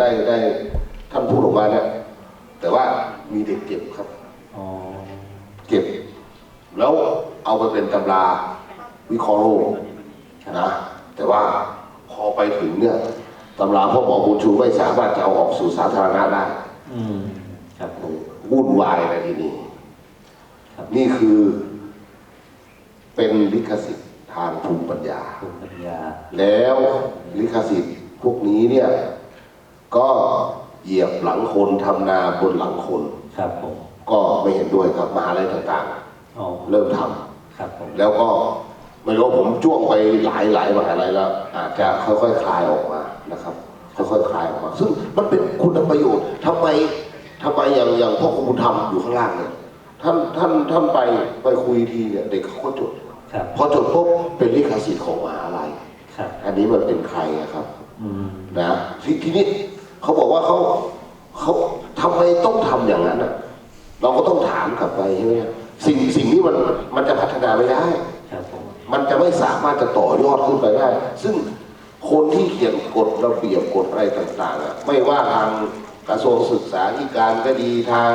ได้ได้ท่านพูดออกมาเนี่ยแต่ว่ามีเด็กเก็บครับอ๋อเก็บ แล้วเอาไปเป็นตำราวิเคราะห์โรคนะแต่ว่าพอไปถึงเนี่ยตำราพ่อหมอบุญชูไม่สามารถจะเอาออกสู่สาธารณะได้อืมครับผมวุ่นวายในที่นี่ครับนี่คือ เป็นลิขสิทธิ์ทางภูมิปัญญาภูมิปัญญา แล้วลิขสิทธิ์พวกนี้เนี่ย ก็เหยียบหลังคนทำนาบนหลังคน ครับผมก็ไม่เห็นด้วยครับมหาอะไรต่างอ๋อๆ เริ่มทำครับผมแล้วก็ไม่รู้ผมจ้วงไปหลายหลายมหาลัยแล้ว อาจจะค่อยๆคลายออกมานะครับ ค่อยๆคลายออกมา ซึ่งมันเป็นคุณประโยชน์ทำไมทำไมอย่างอย่างพ่อครูบุญธรรมอยู่ข้างล่างเนี่ยท่านท่านท่านไปไปคุยทีเนี่ยเด็กเขาก็จด ครับพอจดปุ๊บเป็นลิขสิทธิ์ของมหาลัย ครับอันนี้มันเป็นใครอะครับ อืมนะททีนี้ เขาบอกว่าเขาเขาทำไมต้องทำอย่างนั้นอะ เราก็ต้องถามกลับไปใช่ไหมสิ่งสิ่งนี้มันมันจะพัฒนาไม่ได้ครับผมมันจะไม่สามารถจะต่อยอดขึ้นไปได้ ซึ่งคนที่เขียนกฎระเบียบกฎอะไรต่างๆอะไม่ว่าทางกระทรวงศึกษาธิการก็ดีทาง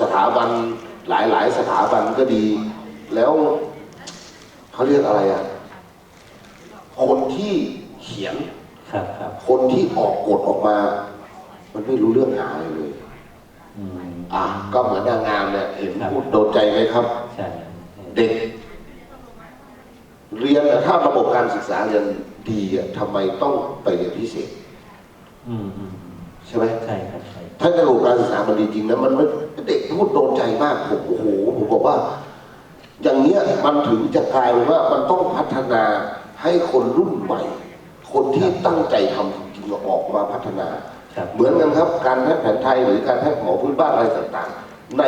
สถาบันหลายๆ สถาบันก็ดี แล้วเขาเรียกอะไรอะคนที่เขียนครับครับคนที่ออกกฎออกมา มันไม่รู้เรื่องหาอะไรเลยอืมอะก็เหมือนนางงามเนี่ยเห็นครับพูดโดนใจไหมครับ ใช่เด็ก เรียนอะถ้าระบบการศึกษาเรียนดีอะทำไมต้องไปเรียนพิเศษ อืมอืมใช่ไหมใช่ครับใช่ถ้าระบบการศึกษามันดีจริงนะมันมันเด็กพูดโดนใจมากผมโอ้โหผมบอกว่า อย่างเนี้ยมันถึงจะกลายเป็นว่ามันต้องพัฒนาให้คนรุ่นใหม่ คนที่ตั้งใจทำจริงๆออกมาพัฒนาครับ เหมือนกันครับการแพทย์แผนไทยหรือการแพทย์หมอพื้นบ้านอะไรต่างๆ ใน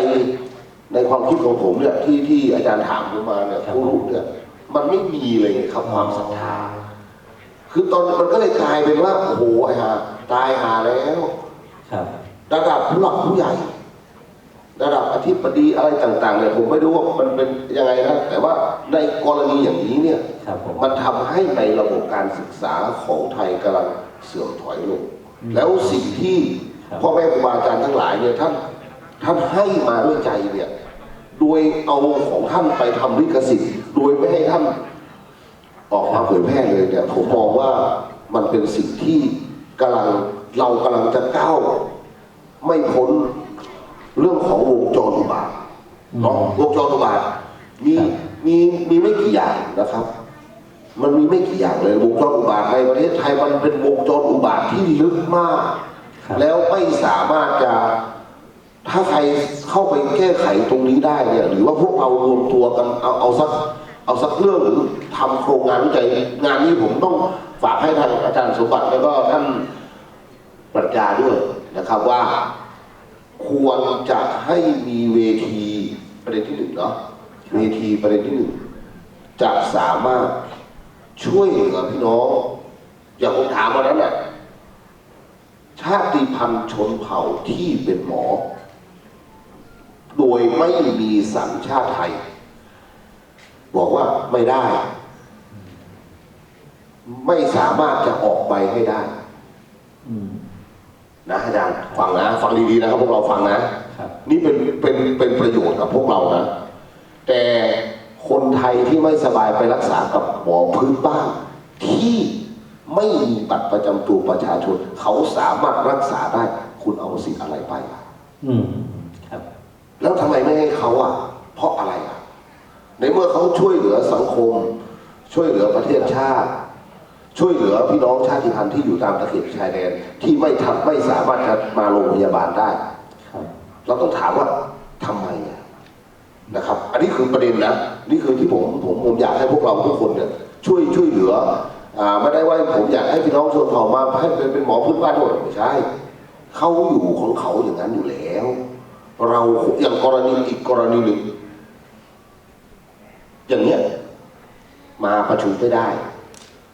ในความคิดของผมเนี่ยที่ที่อาจารย์ถามผมมาเนี่ยผู้รู้เนี่ยมันไม่มีเลยครับความศรัทธา คือตอนมันก็เลยกลายเป็นว่าโอ้โหไอ้ห่าตายหาแล้วครับระดับผู้หลักผู้ใหญ่ ระดับอธิบดีอะไรต่าง ๆเนี่ยผมไม่รู้ว่ามันเป็นยังไงนะแต่ว่าในกรณีอย่างนี้เนี่ยครับผมมันทำให้ในระบบการศึกษาของไทยกำลังเสื่อมถอยลง แล้วสิ่งที่ครับพ่อแม่ครูบาอาจารย์ทั้งหลายเนี่ยท่านท่านให้มาด้วยใจเนี่ยโดยเอาของท่านไปทำลิขสิทธิ์โดยไม่ให้ท่านออกมาเผยแพร่เลยเนี่ยผมมองว่ามันเป็นสิ่งที่กำลังเรากำลังจะก้าวไม่พ้นเรื่องของวงจรอุบาทเนาะวงจรอุบาทมีมีมีไม่กี่อย่างนะครับ มันมีไม่กี่อย่างเลยวงจรอุบาทในประเทศไทยมันเป็นวงจรอุบาทที่ลึกมากครับแล้วไม่สามารถจะถ้าใครเข้าไปแก้ไขตรงนี้ได้เนี่ยหรือว่าพวกเรารวมตัวกันเอาเอาสักเอาสักเรื่องหรือทำโครงงานวิจัยงานนี้ผมต้องฝากให้ทางอาจารย์สมบัติแล้วก็ท่านปรัชญาด้วยนะครับว่า ควรจะให้มีเวทีประเด็นที่หนึ่งเนาะเวทีประเด็นที่หนึ่งจะสามารถ ช่วยเหลือพี่น้อง อย่างผมถามวันนั้นน่ะชาติพันธุ์ชนเผ่าที่เป็นหมอ โดยไม่มีสัญชาติไทย บอกว่าไม่ได้ ไม่สามารถจะออกใบให้ได้อืมนะอาจารย์ฟังนะ ฟังดีๆนะครับพวกเราฟังนะครับนี่เป็นเป็นเป็นประโยชน์กับพวกเรานะ แต่ คนไทยที่ไม่สบายไปรักษากับหมอพื้นบ้านที่ไม่มีบัตรประจำตัวประชาชน เขาสามารถรักษาได้ คุณเอาสิทธิ์อะไรไปล่ะอืมครับ แล้วทำไมไม่ให้เขาอะ เพราะอะไรอะ ในเมื่อเขาช่วยเหลือสังคม ช่วยเหลือประเทศชาติ ช่วยเหลือพี่น้องชาติพันธุ์ที่อยู่ตามตะเข็บชายแดนที่ไม่ทำไม่สามารถจะมาโรงพยาบาลได้ครับเราต้องถามว่าทำไมอะ นะครับ อันนี้คือประเด็นนะนี่คือที่ผมผมผมอยากให้พวกเราทุกคนเนี่ยช่วยช่วยเหลืออ่าไม่ได้ว่าผมอยากให้พี่น้องชนเผ่ามาให้เป็นเป็นหมอพื้นบ้านด้วยไม่ใช่เขาอยู่ของเขาอย่างนั้นอยู่แล้ว เราอย่างกรณีอีกกรณีหนึ่งอย่างเนี้ยมาประชุมไม่ได้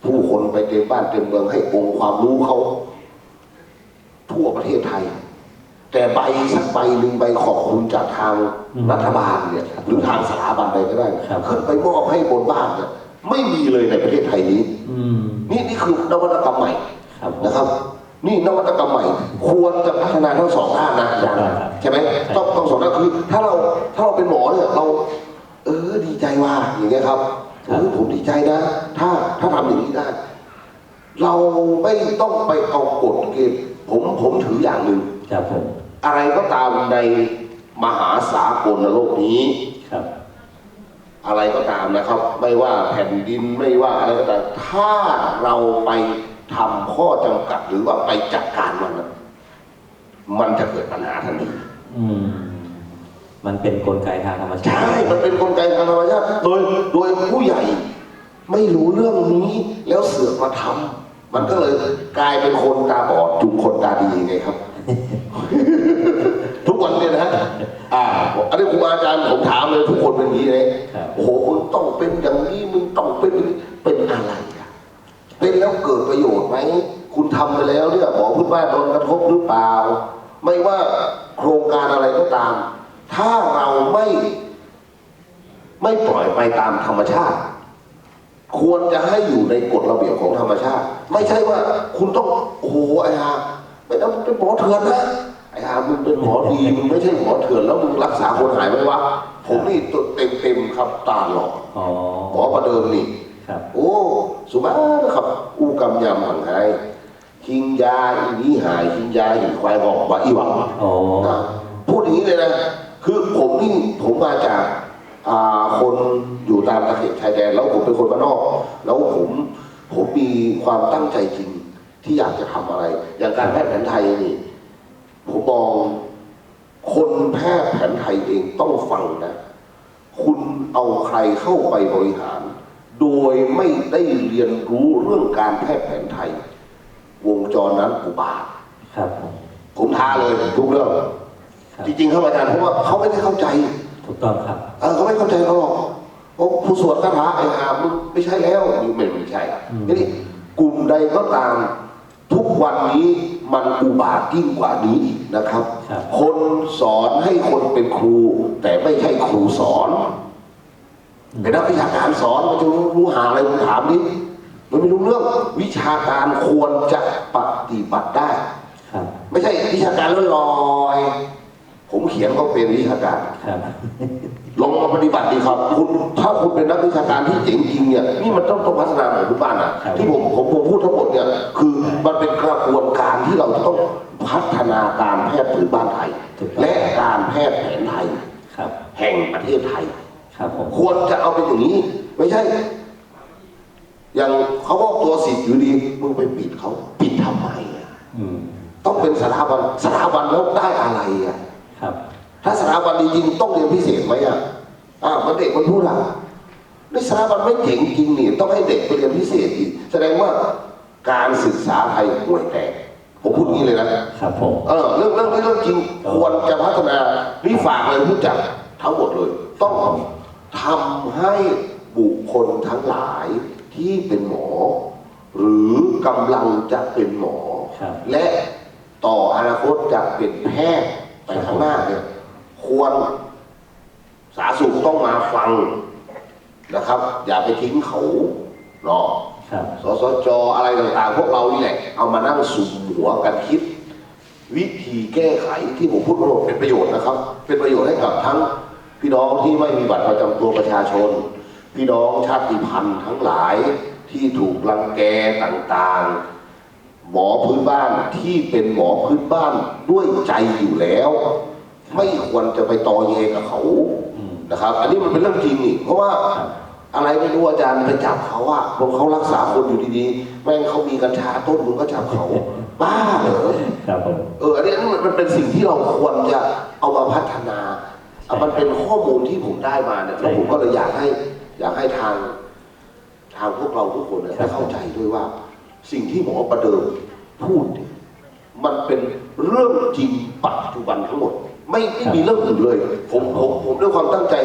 ผู้คนไปเต็มบ้านเต็มเมืองให้องค์ความรู้เขาทั่วประเทศไทย แต่ใบสักใบหนึ่งใบขอบคุณจากทางอืมรัฐบาลเนี่ย หรือทางสถาบันใดก็ได้ครับขึ้นไปมอบให้บนบ้านเนี่ยไม่มีเลยในประเทศไทยนี้อืมนี่นี่คือนวัตกรรมใหม่ครับผมนะครับ นี่นวัตกรรมใหม่คควรจะพัฒนาทั้งสองด้านนะอาจารย์ใช่ไหมต้องต้องสองด้านคือ ถ้าเราถ้าเราเป็นหมอเนี่ยเรา เออดีใจว่าอย่างเงี้ยครับเออผมดีใจนะ ถ้าถ้าทำอย่างนี้ได้ เราไม่ต้องไปเอากฎเกณฑ์ผมผมถืออย่างหนึ่งครับผม อะไรก็ตามในมหาสากลโลกนี้ครับ อะไรก็ตามนะครับ ไม่ว่าแผ่นดินไม่ว่าอะไรก็ตามถ้าเราไปทำข้อจำกัดหรือว่าไปจัดการมันนะมันจะเกิดปัญหาทันทีอืมมันเป็นกลไกทางธรรมชาใช่ติมันเป็นกลไกทางธรรมชาติโดยโดยผู้ใหญ่ ไม่รู้เรื่องนี้แล้วเสือกมาทำมันก็เลยกลายเป็นคนตาบอดจุกคนตาดีไงครับ ทุกวันเนี่ยนะ อ่า อั นนี้ครูบาอาจารย์ผมถามเลยทุกคนเป็นอย่างนี้เลยครับโอ้โหมึงต้องเป็นอย่างนี้มึงต้องเป็นอย่างนี้เป็นอะไรอะเป็นแล้วเกิดประโยชน์ไหมคุณทำไปแล้วเนี่ยหมอพื้นบ้านโดนกระทบหรือเปล่า ไม่ว่าโครงการอะไรก็ตาม ถ้าเราไม่ ไม่ปล่อยไปตามธรรมชาติ ควรจะให้อยู่ในกฎระเบียบของธรรมชาติ ไม่ใช่ว่า คุณต้องโอ้โหไอ้ฮาไม่ต้องเป็นหมอเถื่อนนะไอ้ฮา มึงเป็นหมอดีมึงไม่ใช่หมอเถื่อนแล้วมึงรักษาคนหายไหมวะผมนี่ตัวเต็มเต็มๆครับตาหลอกอ๋อหมอประเดิมนี่ครับโอ้สุมานะครับ อู้กำยำหังไห้คิงยาอีนี้หายคิงยาอีควายบอกว่าอีหวังอ๋อนะพูดอย่างนี้เลยนะคือผมนี่ผมมาจากอ่าคนอยู่ตามตะเข็บชายแดนแล้วผมเป็นคนบ้านนอก แล้วผมผมมีความตั้งใจจริงที่อยากจะทำอะไร อย่างการแพทย์แผนไทยนี่ ผมมองคนแพทย์แผนไทยเองต้องฟังนะ คุณเอาใครเข้าไปบริหาร โดยไม่ได้เรียนรู้เรื่องการแพทย์แผนไทย วงจรนั้นอุบาทครับผมผมท้าเลยทุกเรื่องครับจริงๆครับอาจารย์เพราะว่าเขาไม่ได้เข้าใจถูกต้องครับเออเขาไม่เข้าใจเขาหรอกเพราะผู้สวดคาถาไอ้อามึงไม่ใช่แล้วนี่ไม่ไม่ใช่อืมทีนี้กลุ่มใดก็ตามทุกวันนี้ มันอุบาทยิ่งกว่านี้อีกนะครับครับ คนสอนให้คนเป็นครู แต่ไม่ใช่ครูสอนเป็นนักวิชาการสอนมันจะรู้รู้หาอะไรมึงถามดิมันไม่รู้เรื่องวิชาการควรจะปฏิบัติได้ครับไม่ใช่วิชาการลอยๆผมเขียนก็เป็นวิชาการครับ ลองมาปฏิบัติดีครับ คุณถ้าคุณเป็นนักวิชาการที่เจ๋งจริงเนี่ยนี่มันต้องต้องพัฒนาหมอทุกบ้านอะครับที่ผมผมผมพูดทั้งหมดเนี่ยคือมันเป็นกระบวนการที่เราจะต้องพัฒนาการแพทย์พื้นบ้านไทย และการแพทย์แผนไทยครับแห่งประเทศไทยครับผมควรจะเอาเป็นอย่างนี้ ไม่ใช่ อย่างเขาบอกตัวสิทธิ์อยู่ดีมึงไปปิดเขาปิดทำไมอะอืมต้องเป็นสถาบันสถาบันแล้วได้อะไรอะครับ ถ้าสถาบันดีจริงต้องเรียนพิเศษไหมอะอ่ามันเด็กมันพูดอะในสถาบันไม่เจ๋งจริงนี่ต้องให้เด็กไปเรียนพิเศษอีกแสดงว่าการศึกษาไทยห่วยแตกผมพูดงี้เลยนะครับผมเออเรื่องเรื่องนี้เรื่องจริงควรจะพัฒนานี่ฝากเลยผู้จัดทั้งหมดเลย ต้องทำให้บุคคลทั้งหลายที่เป็นหมอ หรือกำลังจะเป็นหมอครับและต่ออนาคตจะเป็นแพทย์ไปข้างหน้าเนี่ย ควร สาธารณสุขต้องมาฟังนะครับ อย่าไปทิ้งเขาเนาะครับสสจอะไรต่างๆ พวกเรานี่แหละ เอามานั่งสุ่มหัวกันคิด วิธีแก้ไขที่ผมพูดมาหมดเป็นประโยชน์นะครับ เป็นประโยชน์ให้กับทั้งพี่น้องที่ไม่มีบัตรประจำตัวประชาชน พี่น้องชาติพันธุ์ทั้งหลายที่ถูกรังแกต่างๆ หมอพื้นบ้านที่เป็นหมอพื้นบ้านด้วยใจอยู่แล้ว ไม่ควรจะไปตอแยกับเขาอืมนะครับ อันนี้มันเป็นเรื่องจริงนี่เพราะว่าครับอะไรไม่รู้อาจารย์ไปจับเขาอะพวกเขารักษาคนอยู่ดีๆ แม่งเขามีกัญชาต้นมึงก็จับเขา บ้าเหรอครับผมเอออันนี้มันมันเป็นสิ่งที่เราควรจะเอามาพัฒนาอะมันเป็นข้อมูลที่ผมได้มาเนี่ยแล้วผมก็เลยอยากให้อยากให้ทางทางพวกเราทุกคนเนี่ยได้เข้าใจด้วยว่า สิ่งที่หมอประเดิมพูดเนี่ยมันเป็นเรื่องจริงปัจจุบันทั้งหมด ไม่ไม่มีเรื่องอื่นเลย ผมผมผมด้วยความตั้งใจ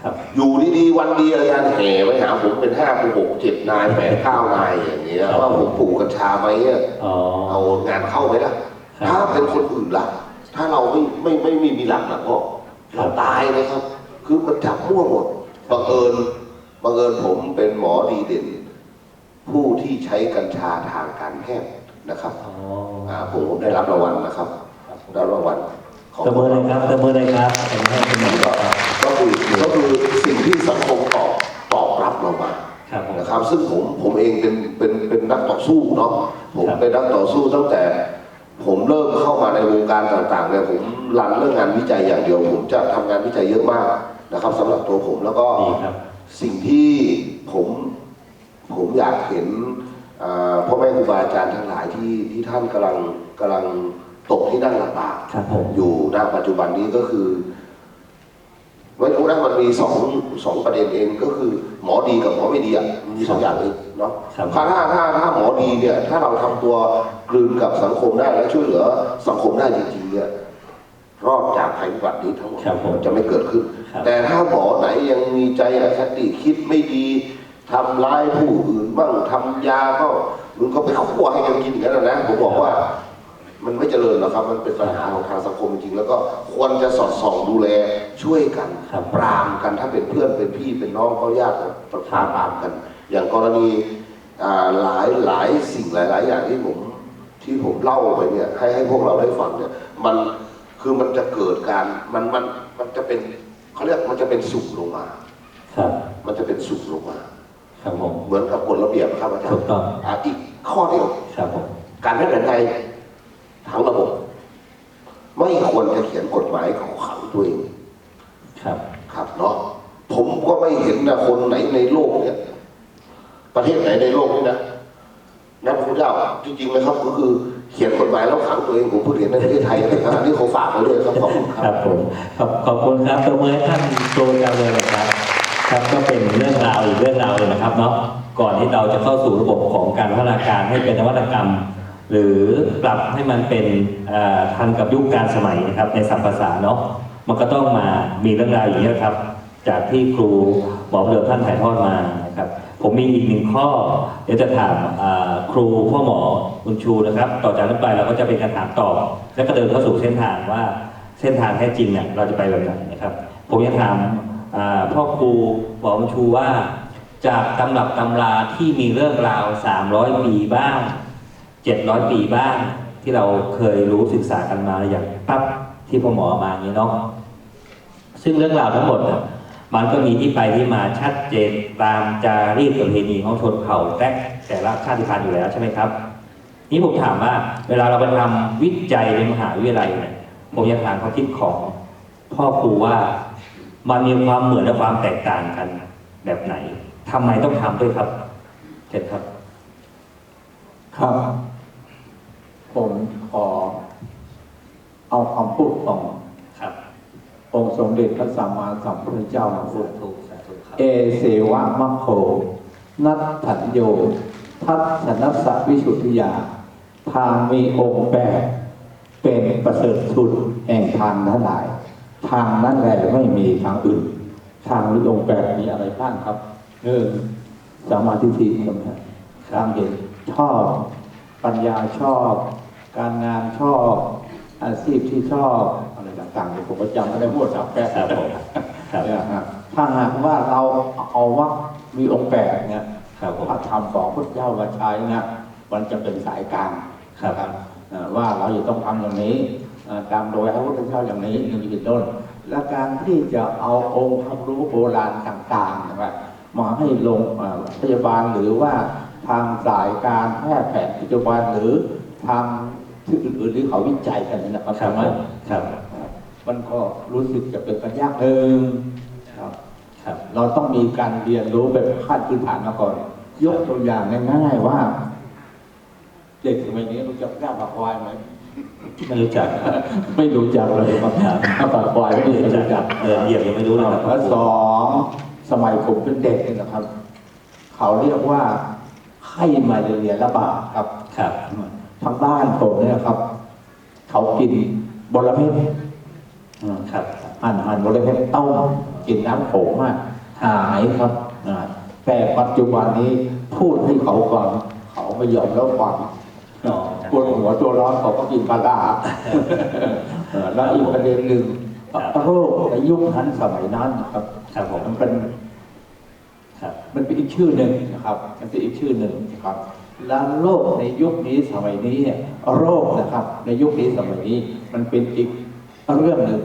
ครับอยู่ดีๆ วันดีอาจารย์แห่ไปหาผมเป็นห้าเป็นหกเจ็ดนายแปดเก้านายอย่างเงี้ยครับว่าผมปลูกกัญชาไหมอะอ๋อเอางานเข้าไหมล่ะครับถ้าเป็นคนอื่นล่ะ ถ้าเราไม่ไม่ไม่ไม่มีหลักนะก็ครัเราบตายนะครับ คือมันจับมั่วหมดบังเอิญบังเอิญผมเป็นหมอดีเด่น ผู้ที่ใช้กัญชาทางการแพทย์นะครับอ๋ออ่าผมได้รับรางวัลนะครับได้รับรางวัล ของตบมือเลยครับตบมือเลยครับขอบคุณให้คุณหมอก็ก็คือก็คือสิ่งที่สังคมตอบตอบรับเรามาครับผม นะครับ ซึ่งผมผมเองเป็นเป็นเป็นนักต่อสู้เนาะผมครับ เป็นนักต่อสู้ตั้งแต่ ผมเริ่มเข้ามาในวงการต่างๆเนี่ยผมรันเรื่องงานวิจัยอย่างเดียว ผมจะทำงานวิจัยเยอะมากนะครับสำหรับตัวผมแล้วก็ ดีครับ สิ่งที่ผมผมอยากเห็นอ่าพ่อแม่ครูบาอาจารย์ทั้งหลายที่ที่ท่านกำลังกำลัง ตกที่นั่งลำบากครับผม อยู่ณปัจจุบันนี้ก็คือวันนี้มันมีสองสองประเด็นเองก็คือ หมอดีกับหมอไม่ดีอะมันมีสองอย่างเลยเนาะครับ ถ้าถ้าถ้าถ้าหมอดีเนี่ย ถ้าเราทำตัวกลืนกับสังคมได้และช่วยเหลือสังคมได้จริงๆเนี่ยรอดจากภัยพิบัตินี้ทั้งหมดครับผมจะไม่เกิดขึ้น ครับ แต่ถ้าหมอไหนยังมีใจอคติคิดไม่ดีทำร้ายผู้อื่นบ้างทำยาก็มึงก็ไปคั่วให้กันกินอย่างนั้นนะผมบอกว่า มันไม่เจริญหรอกครับ มันเป็นปัญหาของทางสังคมจริงๆแล้วก็ควรจะสอดส่องดูแลช่วยกันครับปรามกันถ้าเป็นเพื่อนเป็นพี่เป็นน้องก็ญาติก็ปรามปรามกัน อย่างกรณีอ่าหลายหลายสิ่งหลาย ๆ อย่างที่ผมที่ผมเล่าไปเนี่ยให้ให้พวกเราได้ฟังเนี่ยมันคือมันจะเกิดการมันมันมันจะเป็นเขาเรียกมันจะเป็นสุขลงมา ครับ มันจะเป็นสุขลงมา ครับผมเหมือนกับกฎระเบียบครับอาจารย์ถูกต้องอ่าอีกข้อเดียวครับผมการแพทย์แผนไทย ทั้งระบบ ไม่ควรจะเขียนกฎหมายของขังตัวเองครับ ครับเนาะผมก็ไม่เห็นนะคนไหนในโลกเนี่ย ประเทศไหนในโลกนี้นะนักพุทธเจ้าจริงๆนะครับ ก็คือเขียนกฎหมายแล้วขังตัวเองผมเพิ่งเห็นในประเทศไทยนะครับอันนี้เขาฝากไว้ด้วยครับขอบคุณคครัรับบผมขอบขอบคุณครับตัวมือให้ท่านโจจาเลยนะครับ ครับก็เป็นเรื่องราวอีกเรื่องราวเลยนะครับเนาะก่อนที่เราจะเข้าสู่ระบบของการพัฒนาการให้เป็นนวัตกรรม หรือปรับให้มันเป็นทันกับยุคการสมัยนะครับในศัพท์ภาษาเนาะมันก็ต้องมามีเรื่องราวอย่างนี้ครับ จากที่ครูหมอเดิมท่านถ่ายทอดมานะครับผมมีอีกหนึ่งข้อ เดี๋ยวจะถามครูพ่อหมอคุณชูนะครับ ต่อจากนั้นไปเราก็จะเป็นการถามตอบและก็เดินเข้าสู่เส้นทางว่าเส้นทางแท้จริงเนี่ยเราจะไปแบบไหนนะครับ ผมจะถามพ่อครูหมอคุณชูว่า จากตำรับตำราที่มีเรื่องราว 300 ปีบ้าง 700 ปีบ้างที่เราเคยรู้ศึกษากันมาอย่างปั๊บที่พ่อหมอมาอย่างนี้เนาะซึ่งเรื่องราวทั้งหมดมันก็มีที่ไปที่มาชัดเจนตามจารีตประเพณีของชนเผ่าแต่แต่ละชาติพันธุ์อยู่แล้วใช่ไหมครับ นี่ผมถามว่า เวลาเราไปทำวิจัยในมหาวิทยาลัยเนี่ยผมอยากถามความคิดของพ่อครูว่ามันมีความเหมือนและความแตกต่างกันแบบไหนทำไมต้องทำด้วยครับเช่นครับ ครับ ผมขอเอาคำพูดของครับองค์สมเด็จพระสัมมาสัมพุทธเจ้ามาพูดถูกสาธุครับเอเสวะมัคโคนัตถันโย ทัตถนัสสะวิสุทธิยา ทางมีองค์แปดเป็นประเสริฐสุดแห่งทางทั้งหลาย ทางนั้นแหละไม่มีทางอื่น ทางนี้องค์แปดมีอะไรบ้างครับหนึ่งสมาธิทิสำคัญทางเห็นชอบ ปัญญาชอบ การงานชอบอาชีพที่ชอบอะไรต่างๆเนี่ยผมก็จำไม่ได้หมดครับแปดครับผมครับเนี่ยฮะถ้าหากว่าเราเอาว่ามีองค์แปดเนี่ยครับผมพระธรรมของพุทธเจ้ามาใช้เนี่ยมันจะเป็นสายกลางครับเอ่อว่าเราจะต้องทำอย่างนี้เอ่อตามโดยพระพุทธเจ้าอย่างนี้อย่างนี้เป็นต้น และการที่จะเอาองค์ความรู้โบราณต่างๆนะครับมาให้ลงเอ่อพยาบาลหรือว่า ทางสายการแพทย์แผนปัจจุบันหรือทางที่อื่นๆที่เขาวิจัยกันเนี่ยนะครับครับใช่ไหมครับ มันก็รู้สึกจะเป็นปัญญาหนึ่งครับครับ เราต้องมีการเรียนรู้แบบขั้นพื้นฐานมาก่อน ยกตัวอย่างง่ายๆว่า เด็กสมัยนี้รู้จักแก้วปากควายไหมไม่รู้จักครับไม่รู้จักเลยครับแก้วปากควายไม่รู้จักเออเหยียบยังไม่รู้เลยครับแล้วสองสมัยผมเป็นเด็กเนี่ยนะครับ เขาเรียกว่า ไข้มาเรียระบาดครับครับทางบ้านผมเนี่ยครับ เขากินบรเพชรอืมครับหั่นหั่นบริเวณเต้ากินน้ำโขงมากหายครับอ่าแต่ปัจจุบันนี้พูดให้เขาฟังเขาไม่ยอมแล้วฟังอ๋อปวดหัวตัวร้อนเขาก็กินปลาดาเออแล้วอีกประเด็นหนึ่งครับโรคในยุคนั้นสมัยนั้นนะครับครับผมมันเป็นครับ มันเป็นอีกชื่อหนึ่งนะครับ มันเป็นอีกชื่อหนึ่งนะครับแล้วโรคในยุคนี้สมัยนี้โรคนะครับ ในยุคนี้สมัยนี้ มันเป็นอีกเรื่องหนึ่ง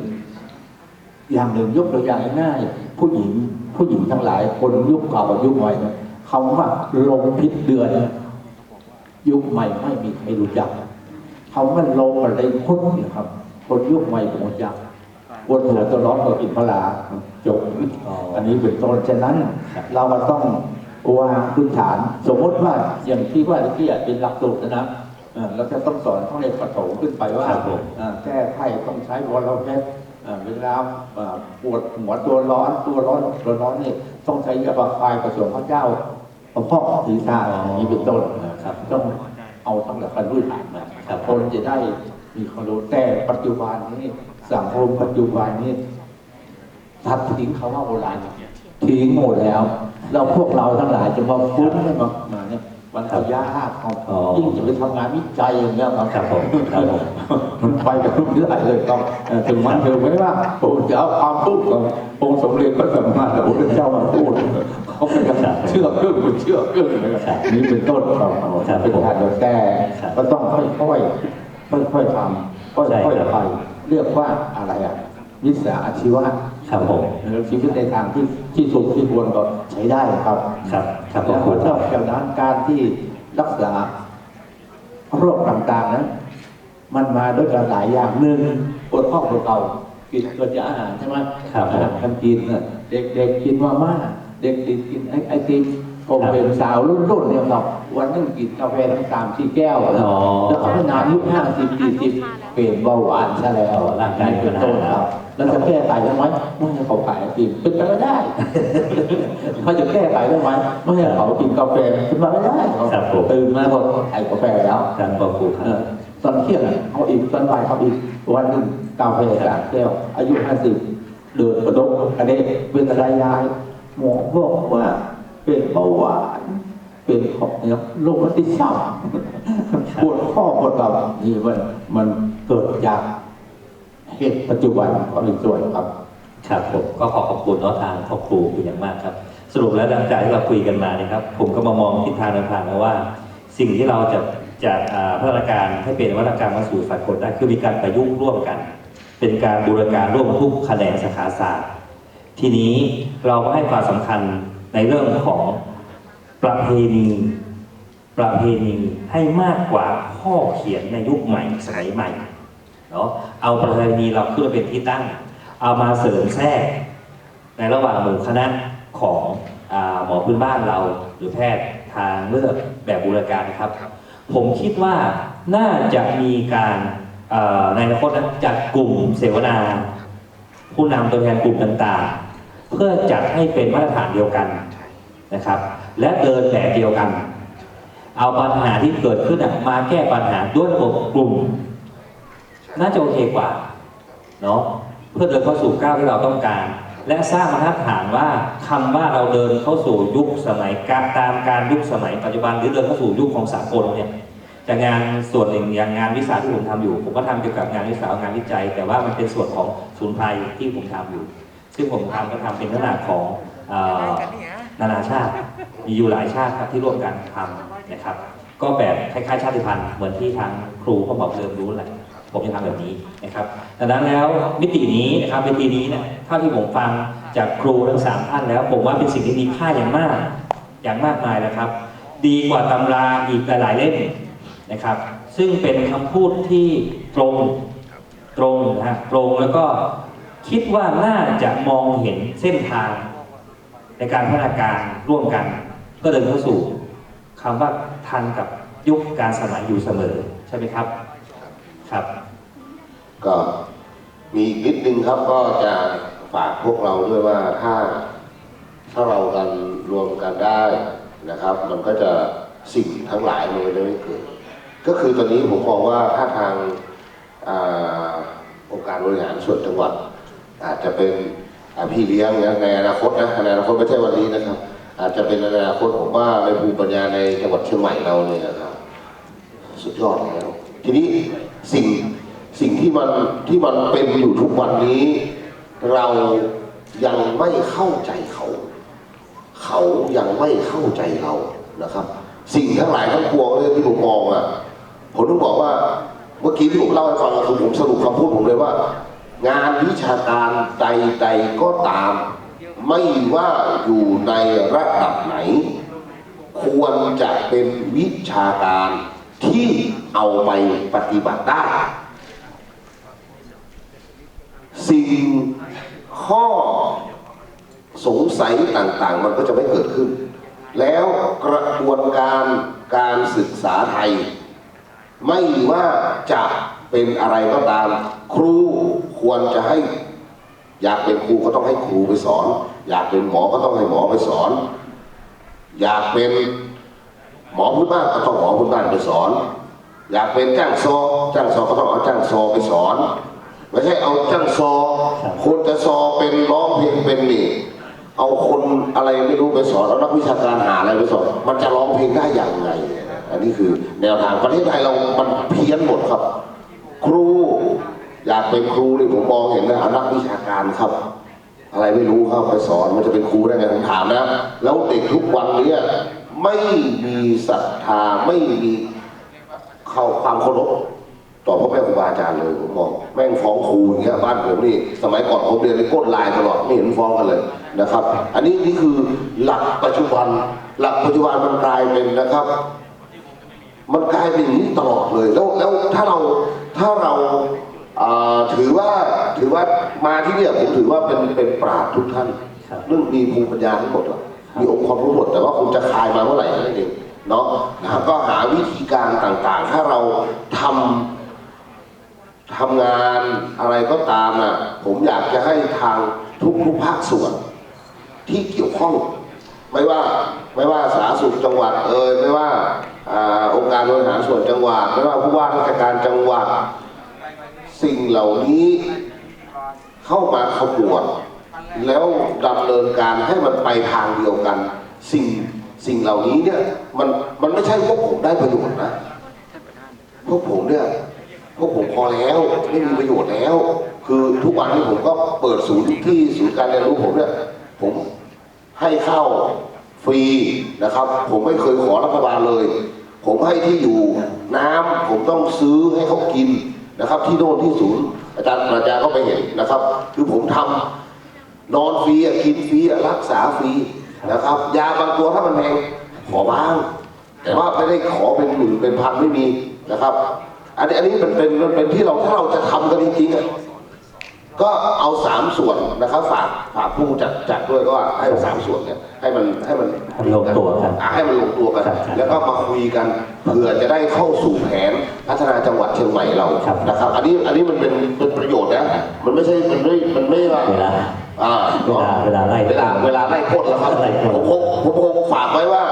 อย่างหนึ่งยกตัวอย่างง่ายผู้หญิงผู้หญิงทั้งหลาย คนยุคเก่ากับยุคใหม่เนี่ยคำว่าลมพิษเดือน ยุคใหม่ไม่มีใครรู้จักคำว่าลมอะไรพุทธเนี่ยครับ คนยุคใหม่ผมรู้จัก ปวดหัวตัวร้อนก็กินพลาจบอ๋ออัอันนี้เป็นต้นฉะนั้นครับเราก็ต้องวางพื้นฐาน สมมติว่าอย่างที่ว่าที่เป็นหลักสูตรนะเอ่อเราจะต้องสอนต้องเรียนประถมขึ้นไปว่าครับผมเอ่อแก้ไข้ต้องใช้วอลล์เพชรเวลาเอ่อปวดหัวตัวร้อนตัวร้อนตัวร้อนนี่ต้องใช้ยาบาคายผสมพระเจ้าพระพ่อศีรษะอย่างนี้เป็นต้นนะครับต้องเอาตั้งแต่การพื้นฐานนะครับคนจะได้ มีความรู้แต่ปัจจุบันนี้สังคมปัจจุบันนี้ทัดทิ้งคำว่าโบราณทิ้งหมดแล้ว เราพวกเราทั้งหลายจะมาฟุ้นให้มามาเนี่ยมันก็ยากครับอ๋อยิ่งจะไปทำงานวิจัยอย่างเงี้ยครับครับผมครับผมมันไปกับทุกเรื่องเลยครับเอ่อถึงมันถึงไม่ว่าผมจะเอาความพูดขององค์สมเด็จพระสัมมาสัมพุทธเจ้ามาพูดเขาไม่ได้เชื่อเรื่องคุณเชื่อเรื่องเลยครับนี่เป็นต้นครับครับเป็นการแต่ครับก็ต้องค่อยๆ ค่อยๆทำค่ใช่อยครับๆไปเรียกว่าอะไรอะวิสาอาชีวะครับผมชีวิตในทางที่ที่ถูกที่ควรก็ใช้ได้ครับ ครับครับขแล้อบวคุณนอกจากนั้นการที่รักษาโรคต่างๆนั้นมันมาด้วยกันหลายอย่างหนึ่งปวดท้องปวดเข่ากินเกิดจากอาหารใช่ไหมครับอาหารการกินน่ะเด็กๆกินมาม่าเด็กๆกินไอไอติม ผมครับเป็นสาวรุ่นๆเนี่ยครับ วันนึงกินกาแฟทั้งสามสี่แก้วแล้วอ๋อแล้วเขาไม่นานอายุห้าสิบสี่สิบเปลี่ยนเบาหวานซะแล้วร่างกายมีเป็ปันญหาต้นครับ แล้วจะแก้ไขได้ไหมไม่ให้เขาขายไอติมเป็นไปไม่ได้เขาจะแก้ไขได้ไหมไม่ให้เขากินกาแฟเป็นไปไม่ได้ครับผมตื่นมาก็ไอ้กาแฟแล้วครับขอบคุณคเอรับอตอนเที่ยงเอาอีกตอนบ่ายเอาอีกวันหนึ่งกาแฟสามแก้วอายุห้าสิบเดินกระดกอันนี้เป็นอะไรยายหมอบอกว่า เป็นเบาหวาน เป็นของเนี่ยโรคมะเร็งซ้ำปวดข้อปวดเข่านี่มันมันเกิดจากเหตุปัจจุบันของอีกส่วนครับครับผมก็ขอขอบคุณเนาะทางครอบครูเป็นอย่างมากครับ สรุปแล้วหลังจากที่เราคุยกันมานี่ครับ ผมก็มามองทิศทางแนทางแล้วว่า สิ่งที่เราจะจะอ่าพัฒนาการให้เป็นวัตกรรมมาสู่สากลได้คือมีการประยุกต์ร่วมกัน เป็นการบูรณาการร่วมทุกแขนงสาขาศาสตร์ ทีนี้เราก็ให้ความสำคัญ ในเรื่องของประเพณีประเพณีให้มากกว่าข้อเขียนในยุคใหม่สมัยใหม่เนาะเอาประเพณีเราขึ้นมาเป็นที่ตั้ง เอามาเสริมแทรก ในระหว่างหมู่คณะของอหมอพื้นบ้านเราหรือแพทย์ทางเลือกแบบบูรการนะครับ ผมคิดว่าน่าจะมีการในอนาคตจัดกลุ่มเสวนา ผู้นำตัวแทนกลุ่มต่างๆ เพื่อจัดให้เป็นมาตรฐานเดียวกันนะครับ และเดินแบบเดียวกัน เอาปัญหาที่เกิดขึ้นมาแก้ปัญหาด้วยระบบกลุ่ม น่าจะโอเคกว่าเนาะเพื่อเดินเข้าสู่ก้าวที่เราต้องการ และสร้างบรรฐานว่าคำว่าเราเดินเข้าสู่ยุคสมัยการตามการยุคสมัยปัจจุบันหรือเดินเข้าสู่ยุคของสากลเนี่ยจากงานส่วนหนึ่งอย่างงานวิสาที่ผมทำอยู่ ผมก็ทำเกี่ยวกับงานวิสางานวิจัย แต่ว่ามันเป็นส่วนของศูนย์ภัยที่ผมทำอยู่ ซึ่งผมทำก็ทำเป็นขนาดของนานาชาติ มีอยู่หลายชาติครับที่ร่วมกันทำนะครับ ก็แบบคล้ายๆชาติพันธุ์เหมือนที่ทางครูเขาบอกเริ่มรู้แหละผมจะทำแบบนี้นะครับดังนั้นแล้วมิตินี้นะครับเวทีนี้เนี่ยเท่าที่ผมฟังจากครูทั้งสามท่านแล้ว ผมว่าเป็นสิ่งที่มีค่าอย่างมาก อย่างมากมายนะครับ ดีกว่าตำราอีกหลายเล่มนะครับ ซึ่งเป็นคำพูดที่ตรงตรงนะฮะตรงแล้วก็ คิดว่าน่าจะมองเห็นเส้นทางในการพัฒนาการร่วมกัน ก็เดินเข้าสู่คำว่าทันกับยุคการสมัยอยู่เสมอใช่ไหมครับครับ ก็มีอีกนิดนึงครับก็จะฝากพวกเราด้วยว่าถ้าถ้าเรากันรวมกันได้นะครับ มันก็จะสิ่งทั้งหลายมันจะไม่เกิดก็คือตอนนี้ผมมองว่าถ้าทางองค์การบริหารส่วนจังหวัด อาจจะเป็นอพี่เลี้ยงในอนาคตนะในอนาคตไม่ใช่วันนี้นะครับ อาจจะเป็นในอนาคตผมว่าในภูมิปัญญาในจังหวัดเชียงใหม่เราเนี่ยนะครับ สุดยอดแล้วทีนี้สิ่งสิ่งที่มันที่มันเป็นอยู่ทุกวันนี้ เรายังไม่เข้าใจเขา เขายังไม่เข้าใจเรานะครับ สิ่งทั้งหลายทั้งปวงเลยที่ผมมองอะผมต้องบอกว่าเมื่อกี้ที่ผมเล่าให้ฟังคือผมสรุปคำพูดผมเลยว่า งานวิชาการใดๆก็ตาม ไม่ว่าอยู่ในระดับไหน ควรจะเป็นวิชาการที่เอาไปปฏิบัติได้ สิ่งข้อสงสัยต่างๆ มันก็จะไม่เกิดขึ้น แล้วกระบวนการการศึกษาไทย ไม่ว่าจะเป็นอะไรก็ตาม ครูควรจะให้ อยากเป็นครูก็ต้องให้ครูไปสอน อยากเป็นหมอก็ต้องให้หมอไปสอน อยากเป็นหมอพื้นบ้านก็ต้องหมอพื้นบ้านไปสอน อยากเป็นจ้างซอจ้างซอก็ต้องเอาจ้างซอไปสอนไม่ใช่เอาจ้างซอคนจะซอเป็นร้องเพลงเป็นนี่เอาคนอะไรไม่รู้ไปสอนเอานักวิชาการหาอะไรไปสอน มันจะร้องเพลงได้อย่างไงอันนี้คือแนวทางประเทศไทยเรา มันเพี้ยนหมดครับ ครู อยากเป็นครูนี่ผมมองเห็นนะเอานักวิชาการครับ อะไรไม่รู้ครับไปสอนมันจะเป็นครูได้ไงผมถามนะแล้วเด็กทุกวันเนี้ไม่มีศรัทธาไม่มีเข้าความเคารพต่อพ่อแม่ครูบาอาจารย์เลยผมมองแม่งฟ้องครูอย่างเงี้ยบ้านผมนี่สมัยก่อนผมเรียนในก้นลายตลอดไม่เห็นฟ้องกันเลยนะครับ อันนี้นี่คือหลักปัจจุบัน หลักปัจจุบันมันกลายเป็นนะครับ มันกลายเป็นอย่างนี้ตลอดเลยแล้วแล้วถ้าเราถ้าเรา ถือว่าถือว่ามาที่เนี่ยผมถือว่าเป็นเป็นปราชญ์ทุกท่านครับเรื่องมีภูมิปัญญาทั้งหมดหรอกมีองค์ความรู้หมดแต่ว่าคุณจะคลายมาเมื่อไหร่นั่นเองเนาะนะครับก็หาวิธีการต่างๆ ถ้าเราทำทำงานอะไรก็ตามอะผมอยากจะให้ทางทุกทุกๆภาคส่วนที่เกี่ยวข้อง ไม่ว่าไม่ว่าสาธารณสุขจังหวัดเอ่ยไม่ว่าอ่าองค์การบริหารส่วนจังหวัด ไม่ว่าผู้ว่าราชการจังหวัด สิ่งเหล่านี้เข้ามาขบวนแล้วดำเนินการให้มันไปทางเดียวกัน สิ่งสิ่งเหล่านี้เนี่ยมันมันไม่ใช่พวกผมได้ประโยชน์นะพวกผมเนี่ยพวกผมพอแล้วไม่มีประโยชน์แล้ว คือทุกวันนี้ผมก็เปิดศูนย์ที่ศูนย์การเรียนรู้ผมเนี่ยผมให้เข้าฟรีนะครับ ผมไม่เคยขอรัฐบาลเลย ผมให้ที่อยู่น้ำผมต้องซื้อให้เขากิน นะครับ ที่โน่นที่ศูนย์ อาจารย์อาจารย์ก็ไปเห็นนะครับ คือผมทำนอนฟรีกินฟรีรักษาฟรีนะครับ ยาบางตัวถ้ามันแพงขอบ้าง แต่ว่าไม่ได้ขอเป็นหมื่นเป็นพันไม่มีนะครับ อันนี้อันนี้มันเป็นมันเป็นที่เราถ้าเราจะทำกันจริงๆอะ ก็เอาสามส่วนนะครับฝากฝากผู้จัดจัดด้วยก็ว่าให้สามส่วนเนี่ยให้มันให้มันให้มันลงตัวกันอะให้มันลงตัวกันครับครับแล้วก็มาคุยกันเผื่อจะได้เข้าสู่แผนพัฒนาจังหวัดเชียงใหม่เราครับนะครับ อันนี้อันนี้มันเป็นเป็นประโยชน์นะมันไม่ใช่มันไม่มันไม่ว่าเวลาอ่าเวลาเวลาไล่เวลาเวลาไล่พ่นแล้วครับไล่พ่นผมคงผมคงฝากไว้ว่า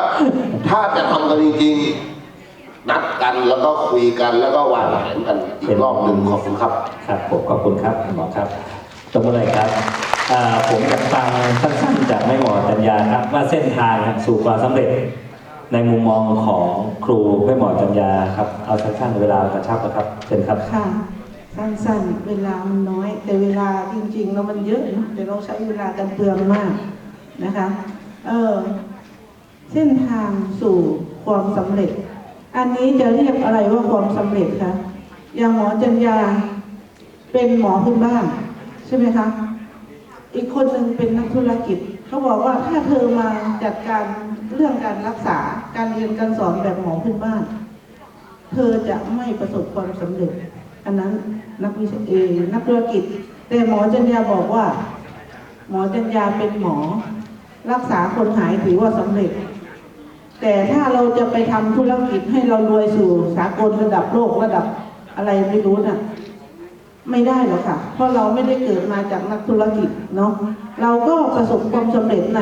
ถ้าจะทำกันจริงๆ นัดกันแล้วก็คุยกันแล้วก็วางแผนกันอีกรอบหนึ่งขอบคุณครับ ครับผมขอบคุณครับคุณหมอครับตรงเลยครับอ่าผมอยากฟังสั้นๆจากแม่หมอจัญญาครับ ว่าเส้นทางสู่ความสำเร็จ ในมุมมองของครูแม่หมอจัญญาครับเอาสั้นๆเวลากระชับนะครับเชิญครับค่ะสั้นๆเวลามันน้อย แต่เวลาจริงๆแล้วมันเยอะนะแต่เราใช้เวลากันเปลืองมากนะคะ เออเส้นทางสู่ความสำเร็จ อันนี้จะเรียกอะไรว่าความสำเร็จคะอย่างหมอจัญญาเป็นหมอพื้นบ้านใช่ไหมคะ อีกคนหนึ่งเป็นนักธุรกิจ เขาบอกว่าถ้าเธอมาจัดการเรื่องการรักษาการเรียนการสอนแบบหมอพื้นบ้าน เธอจะไม่ประสบความสำเร็จ อันนั้นนักวิชาเอนักธุรกิจ แต่หมอจัญญาบอกว่า หมอจัญญาเป็นหมอ รักษาคนหายถือว่าสำเร็จ แต่ถ้าเราจะไปทำธุรกิจให้เรารวยสู่สากลระดับโลกระดับอะไรไม่รู้น่ะ ไม่ได้หรอกค่ะ เพราะเราไม่ได้เกิดมาจากนักธุรกิจเนาะเราก็ประสบความสำเร็จใน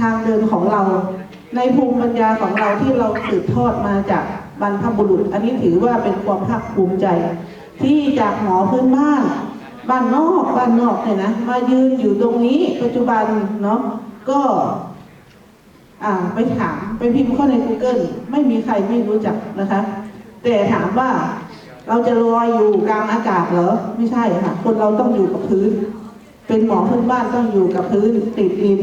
ทางเดินของเรา ในภูมิปัญญาของเราที่เราสืบทอดมาจากบรรพบุรุษ อันนี้ถือว่าเป็นความภาคภูมิใจ ที่จากหมอพื้นบ้าน บ้านนอกบ้านนอกเนี่ยนะมายืนอยู่ตรงนี้ปัจจุบันเนาะก็ ไปถามไปพิมพ์เข้าใน Google ไม่มีใครไม่รู้จักนะคะ แต่ถามว่าเราจะลอยอยู่กลางอากาศเหรอ ไม่ใช่ค่ะ คนเราต้องอยู่กับพื้น เป็นหมอพื้นบ้านต้องอยู่กับพื้นติดดิน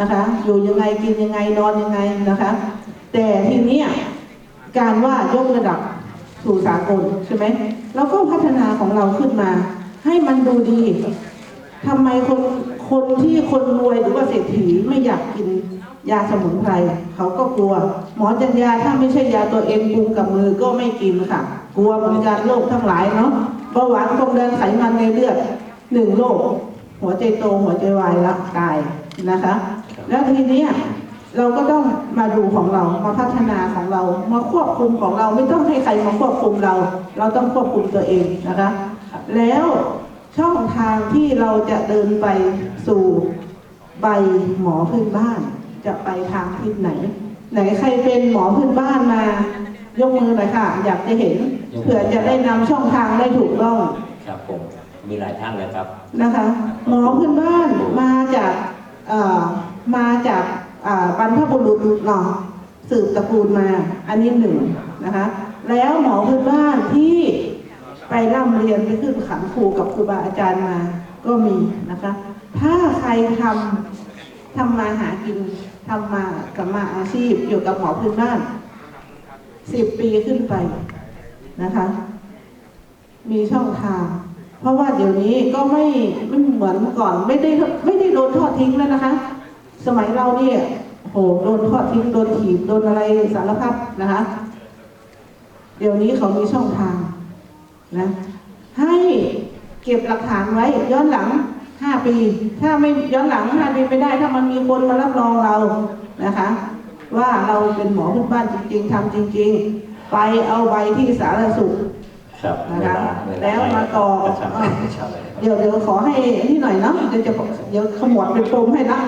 นะคะ อยู่ยังไงกินยังไงนอนยังไงนะคะ แต่ทีนี้การว่ายกระดับสู่สากลใช่ไหมเราก็พัฒนาของเราขึ้นมา ให้มันดูดีทำไมคนคนที่คนรวยหรือว่าเศรษฐีไม่อยากกิน ยาสมุนไพรเขาก็กลัว หมอจัญญาถ้าไม่ใช่ยาตัวเองปรุงกับมือก็ไม่กินค่ะ กลัวเหมือนกันโรคทั้งหลายเนาะเบาหวานความดันไขมันในเลือดหนึ่งโรคหัวใจโตหัวใจวายละตายนะคะ แล้วทีเนี้ยเราก็ต้องมาดูของเรามาพัฒนาของเรามาควบคุมของเราไม่ต้องให้ใครมาควบคุมเรา เราต้องควบคุมตัวเองนะคะ แล้วช่องทางที่เราจะเดินไปสู่ใบหมอพื้นบ้าน จะไปทางทิศไหน ไหนใครเป็นหมอพื้นบ้านมา ยกมือหน่อยค่ะ อยากจะเห็นเผื่อจะได้นำช่องทางได้ถูกต้องครับผมมีหลายท่านเลยครับนะคะ หมอพื้นบ้านมาจากเอ่อมาจากอ่าบรรพบุรุษเนาะสืบตระกูลมา อันนี้หนึ่งนะคะ แล้วหมอพื้นบ้านที่ไปร่ำเรียนไปขึ้นขันครูกับครูบาอาจารย์มาก็มีนะคะ ถ้าใครทำ ทำมาหากินทำมากับมาอาชีพเกี่กับหมอพื้นบ้านสิบปีขึ้นไปนะคะ มีช่องทาง เพราะว่าเดี๋ยวนี้ก็ไม่ไม่เหมือนเมื่อก่อนไม่ได้ไม่ได้โดนทอดทิ้งแล้วนะคะ สมัยเราเนี่ยโหโดนทอดทิ้งโดนถีบโดนอะไรสารพัดนะคะ เดี๋ยวนี้เขามีช่องทางนะให้เก็บหลักฐานไว้ย้อนหลัง ห้าปี ถ้าไม่ย้อนหลังห้าปีไม่ได้ถ้ามันมีคนมารับรองเรานะคะ ว่าเราเป็นหมอพื้นบ้านจริง ๆทำจริง ๆ ไปเอาใบที่สาธารณสุขครับนะคะเาแล้วมาต่อประชาอะประชาเลยเดี๋ยวเดี๋ยวขอให้นี่หน่อยเนาะเดี๋ยวจะเดี๋ยวขมวดเป็นปมให้นะครับ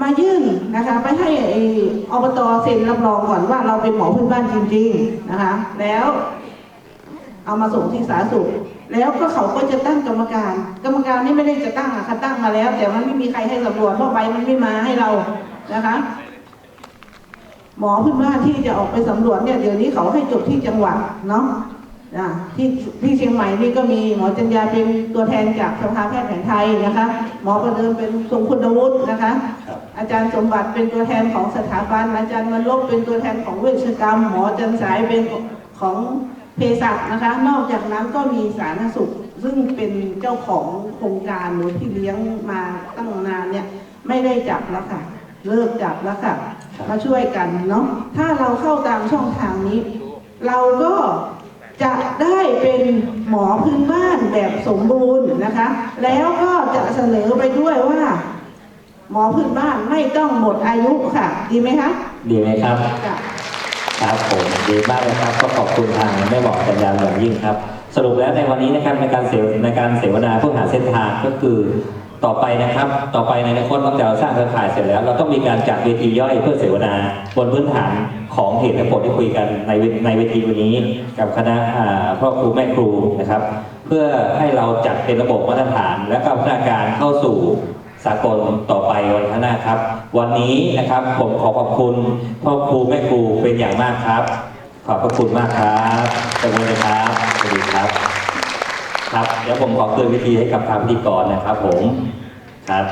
มายื่นนะคะไปให้ไอ้อบตเซ็นรับรองก่อนว่าเราเป็นหมอพื้นบ้านจริง ๆนะคะ แล้ว เอามาส่งที่สาธารณสุข แล้วก็เขาก็จะตั้งกรรมการ กรรมการนี่ไม่ได้จะตั้งอะค่ะตั้งมาแล้ว แต่มันไม่มีใครให้สำรวจเพราะใบมันไม่มาให้เรานะคะหมอพื้นบ้านที่จะออกไปสำรวจเนี่ยเดี๋ยวนี้เขาให้จบที่จังหวัดเนาะอ่าที่ที่เชียงใหม่นี่ก็มีหมอจัญญาเป็นตัวแทนจากสภาแพทย์แผนไทยนะคะ หมอประเดิมเป็นทรงคุณวุฒินะคะครับอาจารย์สมบัติเป็นตัวแทนของสถาบันอาจารย์มันลบเป็นตัวแทนของเวชกรรม หมอจันสายเป็นของ เภสัชนะคะ นอกจากนั้นก็มีสาธารณสุข ซึ่งเป็นเจ้าของโครงการหรือที่เลี้ยงมาตั้งนานเนี่ยไม่ได้จับแล้วค่ะ เลิกจับแล้วค่ะมาช่วยกันเนาะถ้าเราเข้าตามช่องทางนี้ เราก็จะได้เป็นหมอพื้นบ้านแบบสมบูรณ์นะคะ แล้วก็จะเสนอไปด้วยว่า หมอพื้นบ้านไม่ต้องหมดอายุค่ะ ดีไหมคะดีไหมครับจ้ะ ครับผมดีมากเลยครับก็ขอบคุณทางแม่หมอจัญญาอย่างยิ่งครับ สรุปแล้วในวันนี้นะครับในการเสวในการเสวนาเพื่อหาเส้นทางก็คือต่อไปนะครับ ต่อไปในอนาคตนอกจากเราสร้างเครือข่ายเสร็จแล้ว เราต้องมีการจัดเวทีย่อยเพื่อเสวนาบนพื้นฐานของเหตุและผลที่คุยกันในในเวทีวันนี้ กับคณะอ่าพ่อครูแม่ครูนะครับ เพื่อให้เราจัดเป็นระบบมาตรฐาน และก็พัฒนาการเข้าสู่ สากลต่อไปวันข้างหน้าครับ วันนี้นะครับผมขอขอบคุณพ่อครูแม่ครูเป็นอย่างมากครับ ขอบพระคุณมากครับสวัสดีครับสวัสดีครับ ครับเดี๋ยวผมขอคืนวิธีให้กับทางพิธีกรนะครับผมครับ